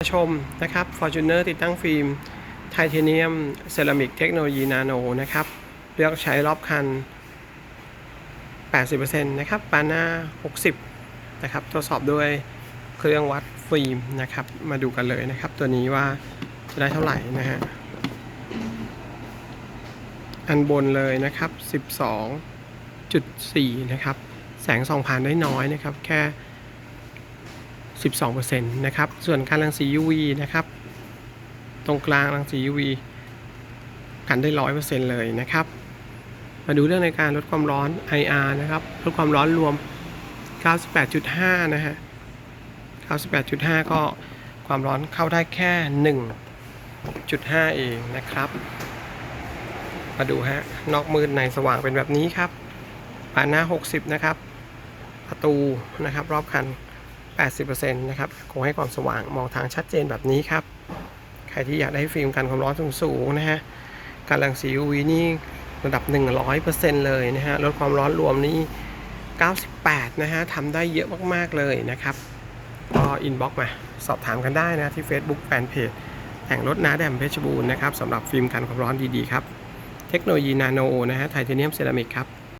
ชมนะครับ Fortuner ติดตั้งฟิล์มไทเทเนียมเซรามิกเทคโนโลยีนาโนนะครับ เลือกใช้รอบคัน 80%นะครับปานหน้า 60 นะครับ ทดสอบด้วยเครื่องวัดฟิล์มนะครับ มาดูกันเลยนะครับ ตัวนี้ว่าจะได้เท่าไหร่นะฮะ อันบนเลยนะครับ 12.4 นะครับ แสงส่องผ่านได้น้อยนะครับ แค่ 12%นะครับ ส่วนการรังสี UV นะครับ ตรงกลางรังสี UV กันได้ 100%เลยนะครับ มาดูเรื่องในการลดความร้อน IR นะครับ ลดความร้อนรวม 98.5 นะฮะ 98.5 ก็ความร้อนเข้าได้แค่ 1.5 เองนะครับ มาดูฮะ นอกมืดในสว่างเป็นแบบนี้ครับปานหน้า 60 นะครับ ประตูนะครับ รอบคัน 80%นะครับคงให้ความสว่างมองทางชัดเจนแบบนี้ครับ ใครที่อยากได้ฟิล์มกันความร้อนสูงๆนะฮะการรังสี UV นี่ระดับ 100%เลยนะฮะลดความร้อนรวมนี่98 นะฮะทำได้เยอะมากๆเลยนะครับ ก็อินบ็อกมาสอบถามกันได้นะ ที่ Facebook Fanpage แต่งรถนาแดมเพชรบูรณ์นะครับสำหรับฟิล์มกันความร้อนดีๆครับ เทคโนโลยีนาโนนะฮะไทเทเนียมเซรามิกครับ